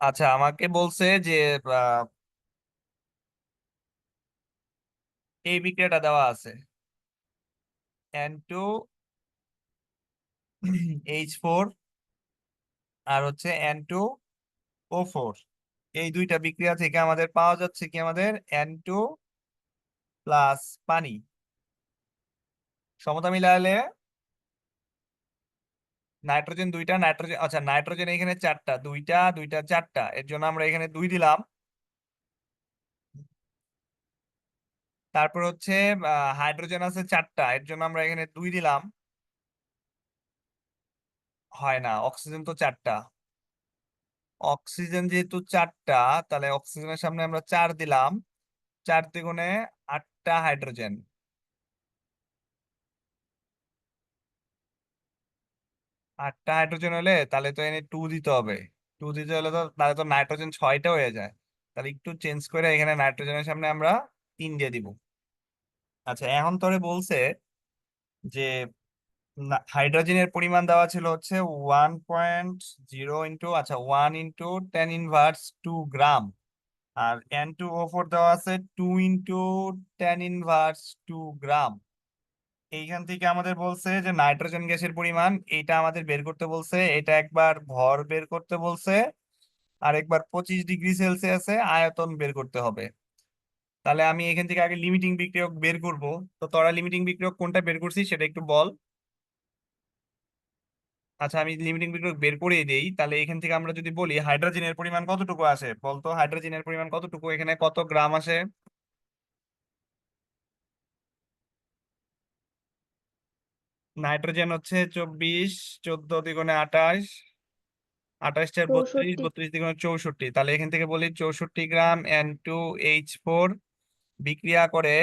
আচ্ছা আমাকে বলছে যে আহ, এই বিক্রিয়াটা দেওয়া আছে। এন টু এইচ ফোর আর হচ্ছে এন টু ও ফোর এই দুইটা বিক্রিয়া থেকে আমাদের পাওয়া যাচ্ছে কি আমাদের? এন টু প্লাস পানি। সমতা মিলালে নাইট্রোজেন দুইটা, নাইট্রোজেন আচ্ছা নাইট্রোজেন এখানে চারটা, দুইটা দুইটা চারটা, এর জন্য আমরা এখানে দুই দিলাম। তারপর হচ্ছে হাইড্রোজেন আছে চারটা, এর জন্য আমরা এখানে দুই দিলাম। হয় না, অক্সিজেন তো চারটা। অক্সিজেন যেহেতু চারটা, তাহলে অক্সিজেনের সামনে আমরা চার দিলাম। চার দ্বিগুণে আটটা হাইড্রোজেন। আটটা হাইড্রোজেন হলে তাহলে তো এনে টু দিতে হবে। টু দিতে হলে তো, তাহলে তো নাইট্রোজেন ছয়টা হয়ে যায়। তাহলে একটু চেঞ্জ করে এখানে নাইট্রোজেনের সামনে আমরা তিন দিয়ে দিব। আচ্ছা এখন তোরে বলছে যে হাইড্রোজেনের পরিমাণ দেওয়া ছিল হচ্ছে ওয়ান পয়েন্ট জিরো ইন্টু আচ্ছা one into ten inverse two gram আর এন টু ও ফোর দেওয়া আছে two into ten inverse two gram এইখান থেকে আমাদের বলছে যে নাইট্রোজেন গ্যাসের পরিমাণ এটা আমাদের বের করতে বলছে, এটা একবার ভর বের করতে বলছে আর একবার পঁচিশ ডিগ্রি সেলসিয়াসে আয়তন বের করতে হবে। তাহলে আমি এখান থেকে আগে লিমিটিং বিক্রিয়ক বের করব। তো তোরা লিমিটিং বিক্রিয়ক কোনটা বের করছিস সেটা একটু বল। আচ্ছা আমি লিমিটিং বিক্রিয়ক বের করে দেই। তাহলে এখান থেকে আমরা যদি বলি, হাইড্রোজেনের পরিমাণ কতটুকু আসে বলতো হাইড্রোজেনের পরিমাণ কতটুকু? এখানে কত গ্রাম আসে? নাইট্রোজেন হচ্ছে চব্বিশ চোদ্দ দ্বিগুণে আঠাশ আঠাশ চার বত্রিশ বত্রিশ দ্বিগুণে চৌষট্টি। তাহলে এখান থেকে বলি চৌষট্টি gram N two H four বিক্রিয়া করে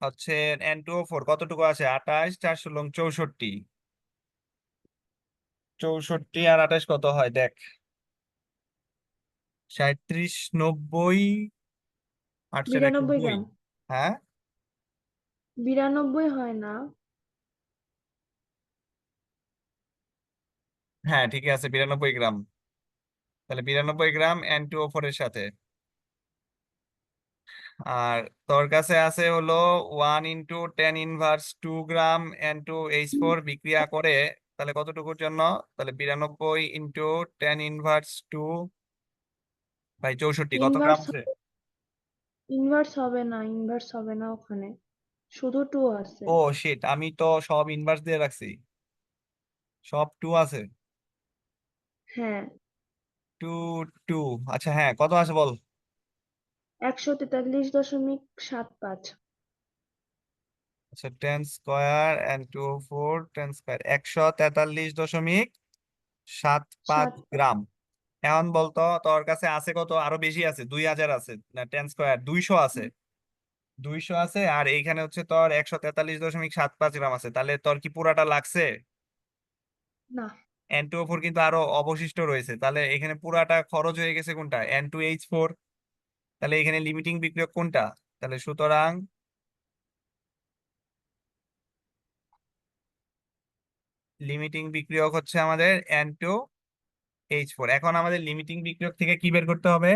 হচ্ছে এন টু ফোর কতটুকু আছে? আঠাশ চারশো ষোলো চৌষট্টি। চৌষট্টি আর আঠাশ কত হয়? দেখ। সাঁত্রিশ নব্বই আটশো হ্যাঁ? বিরানব্বই হয় না। হ্যাঁ ঠিকই আছে বিরানব্বই গ্রাম। তাহলে বিরানব্বই gram N two O four এর সাথে। আর তোর কাছে আছে হলো one into ten inverse two gram N two H four বিক্রিয়া করে তাহলে কতটুকুর জন্য? তাহলে বিরানব্বই ইন্টু টেন ইনভার্স টু ভাই চৌষট্টি কত গ্রাম ইনভার্স হবে না ইনভার্স হবে না ওখানে। শুধু টু আছে। ও শিট আমি তো সব ইনভার্স দিয়ে রাখছি। সব টু আছে। হ্যাঁ। টু টু আচ্ছা হ্যাঁ কত আছে বল? একশো তেতাল্লিশ দশমিক সাত পাঁচ। আচ্ছা ten square and two four ten square একশো তেতাল্লিশ দশমিক সাত পাঁচ গ্রাম। এখন বলতো তোর কাছে আছে কত? আরও বেশি আছে দুই হাজার আছে। না টেন স্কোয়ার দুইশো আছে। দুইশো আছে আর এইখানে হচ্ছে তোর একশো তেতাল্লিশ দশমিক সাত পাঁচ গ্রাম আছে। তাহলে তোর কি পুরাটা লাগছে? না। এন টু ফোর কিন্তু আরও অবশিষ্ট রয়েছে। তাহলে এখানে পুরাটা খরচ হয়ে গেছে কোনটা? এন টু এইচ ফোর তাহলে এখানে লিমিটিং বিক্রিয়ক কোনটা? তাহলে সুতরাং লিমিটিং বিক্রিয়ক হচ্ছে আমাদের এন টু এইচ ফোর এখন আমাদের লিমিটিং বিক্রিয়ক থেকে কি বের করতে হবে?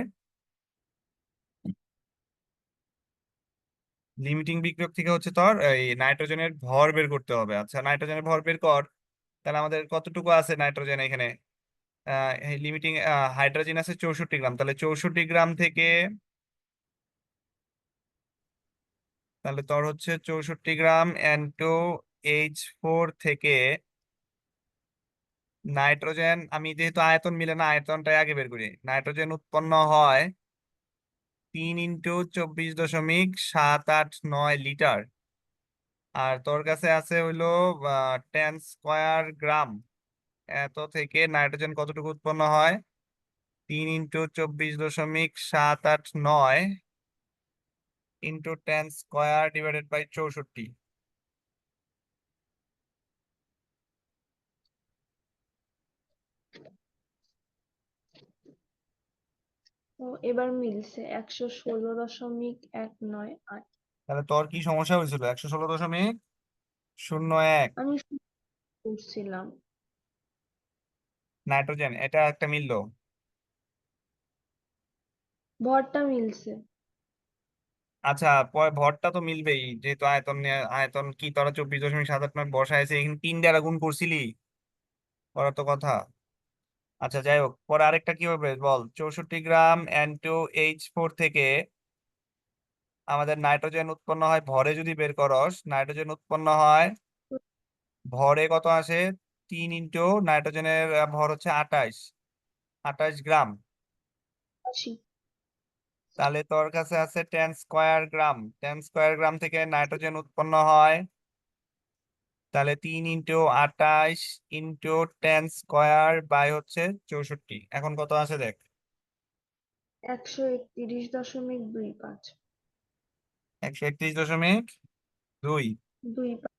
লিমিটিং বিক্রিয়ক থেকে হচ্ছে তোর এই নাইট্রোজেনের ভর বের করতে হবে। আচ্ছা নাইট্রোজেনের ভর বের কর, তাহলে আমাদের কতটুকু আছে নাইট্রোজেন এখানে? লিমিটিং হাইড্রোজেন আছে চৌষট্টি গ্রাম। তাহলে চৌষট্টি গ্রাম থেকে, তাহলে তোর হচ্ছে চৌষট্টি গ্রাম টু এইচ ফোর থেকে নাইট্রোজেন আমি যেহেতু আয়তন মিলে না, আয়তনটাই আগে বের করি। নাইট্রোজেন উৎপন্ন হয় তিন ইন্টু চব্বিশ দশমিক সাত আট নয় লিটার। আর তোর কাছে আছে হইল টেন স্কোয়ার গ্রাম এত থেকে নাইট্রোজেন কতটুকু উৎপন্ন হয়? তিন ইন্টু চব্বিশ দশমিক সাত আট নয় into ten square divided by চৌষট্টি। এবার মিলছে একশো ষোলো দশমিক এক নয় আট। তাহলে তোর কি সমস্যা হয়েছিল? একশো ষোলো দশমিক শূন্য এক। আমি করছিলাম নাইট্রোজেন এটা একটা মিললো। ভরটা মিলছে। আচ্ছা পরে ভরটা তো মিলবেই যেহেতু আয়তন আয়তন কি তোরা চব্বিশ দশমিক সাত আট নয় বসাইছে এখানে তিন দ্বারা গুণ করছিলি? ওরা তো কথা। আচ্ছা যাই হোক পরে আরেকটা কি হবে? বল চৌষট্টি gram N two H four থেকে আমাদের নাইট্রোজেন উৎপন্ন হয় ভরে যদি বের করস নাইট্রোজেন উৎপন্ন হয় ভরে কত আসে? তিন ইন্টু নাইট্রোজেনের ভর হচ্ছে আঠাইশ। আঠাইশ গ্রাম। তাহলে তোর কাছে আছে ten square gram ten square gram থেকে নাইট্রোজেন উৎপন্ন হয় তাহলে তিন ইন্টু আঠাইশ ইন্টু টেন স্কোয়ার বাই হচ্ছে চৌষট্টি। এখন কত আছে দেখ? একশো একত্রিশ দশমিক দুই পাঁচ। একশো একত্রিশ দশমিক দুই? দুই পাঁচ।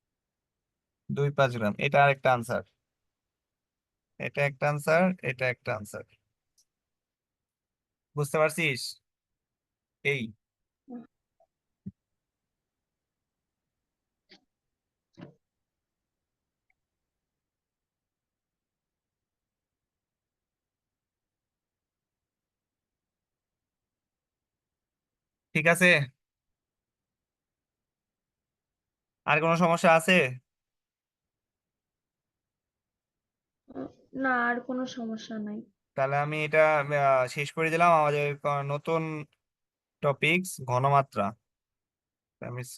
দুই পাঁচ গ্রাম। এটা আরেকটা আনসার এটা একটা আনসার এটা একটা আনসার বুঝতে পারছিস? এই। ঠিক আছে? আর কোনো সমস্যা আছে? না আর কোনো সমস্যা নাই। তাহলে আমি এটা শেষ করে দিলাম আমাদের নতুন টপিকস ঘনমাত্রা। আমি